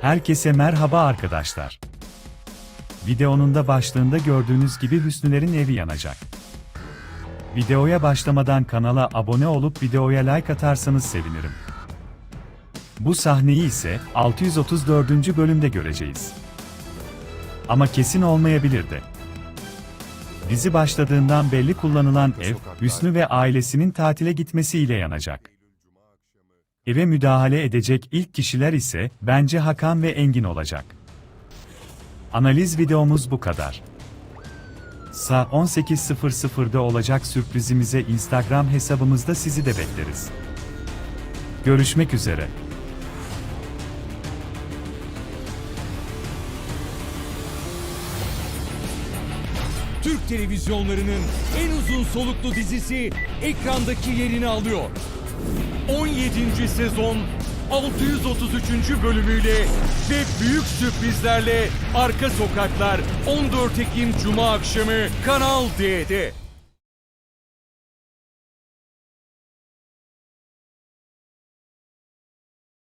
Herkese merhaba arkadaşlar. Videonun da başlığında gördüğünüz gibi Hüsnülerin evi yanacak. Videoya başlamadan kanala abone olup videoya like atarsanız sevinirim. Bu sahneyi ise 634. bölümde göreceğiz. Ama kesin olmayabilir de. Dizi başladığından belli kullanılan ev, Hüsnü ve ailesinin tatile gitmesiyle yanacak. Eve müdahale edecek ilk kişiler ise bence Hakan ve Engin olacak. Analiz videomuz bu kadar. Sa 18.00'da olacak sürprizimize Instagram hesabımızda sizi de bekleriz. Görüşmek üzere. Türk televizyonlarının en uzun soluklu dizisi ekrandaki yerini alıyor. 17. sezon 633. bölümüyle ve büyük sürprizlerle Arka Sokaklar 14 Ekim Cuma akşamı Kanal D'de.